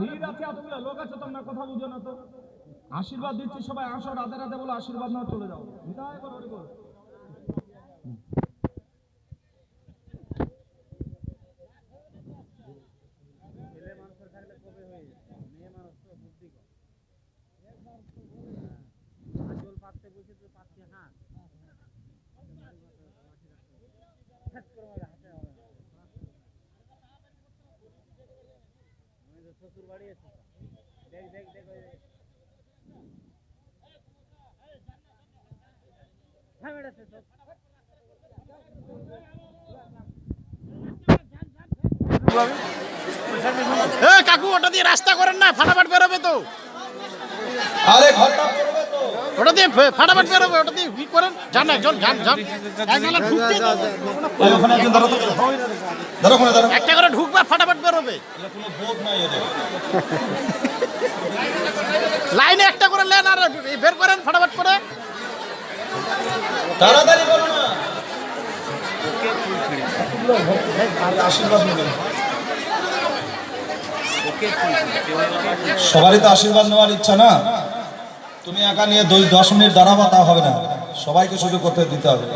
ভিড় লোক তোমরা কথা তো। আশীর্বাদ দিচ্ছি সবাই আসো রাতে রাতে বলো আশীর্বাদ না চলে যাও। তো শ্বশুর বাড়ি এসেছি। দেখ দেখ দেখ হ্যাঁ সব। কাকু ওটা দিয়ে রাস্তা করেন না ফাটাফাট বেরোবে তো। আরে ঘরটা ওটা দিয়ে ফাটাফাট বেরোবে ওটা দিয়ে কি করেন। যান একজন যান যান। একজনে ঢুকতে একটা করে ঢুকবে ফাটাফাট বেরোবে। এটা কোনো বোধ নাই এদের লাইনে একটা করে নেন আর বের করেন ফাটাফাট করে। তাড়াতাড়ি করো না। আশীর্বাদ নেবেন সবারই তো আশীর্বাদ নেওয়ার ইচ্ছা না? তুমি একা নিয়ে দুই দশ মিনিট দাঁড়াবা, তা হবে না। সবাইকে সুযোগ করতে দিতে হবে।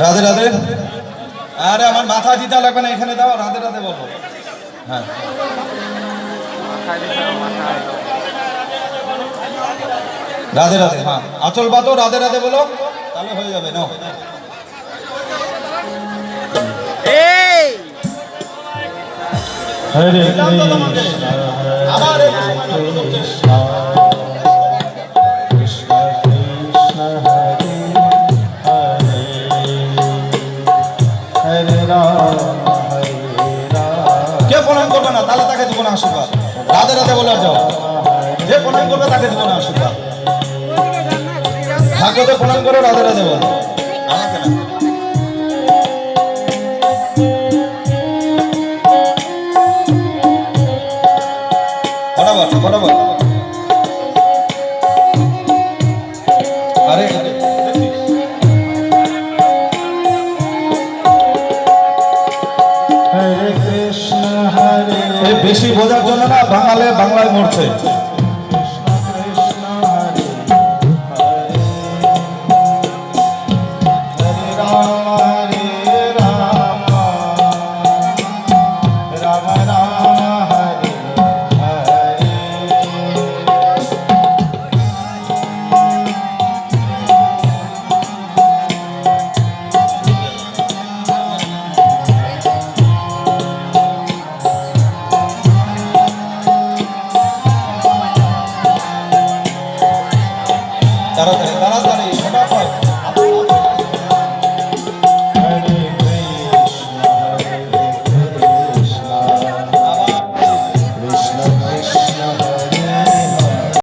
রাধে রাধে। আরে আমার মাথা দিতে লাগবে না এখানে দাও রাতে রাতে বলো। হ্যাঁ। রাধে রাধে হ্যাঁ। আচল বাতো রাধে রাধে বলো তাহলে হয়ে যাবে হরে কৃষ্ণ কে প্রণাম করবে না, তাহলে তাকে দিব না আশীর্বাদ। রাতে রাতে বলে যাও। যে প্রণাম করবে, তাকে দিব না আশীর্বাদ। ঠাকুরকে প্রণাম করো রাধে রাধে বলো। আমাকে না। বেশি বোঝার জন্য না বাঙালে বাংলায় মরছে। 알아들어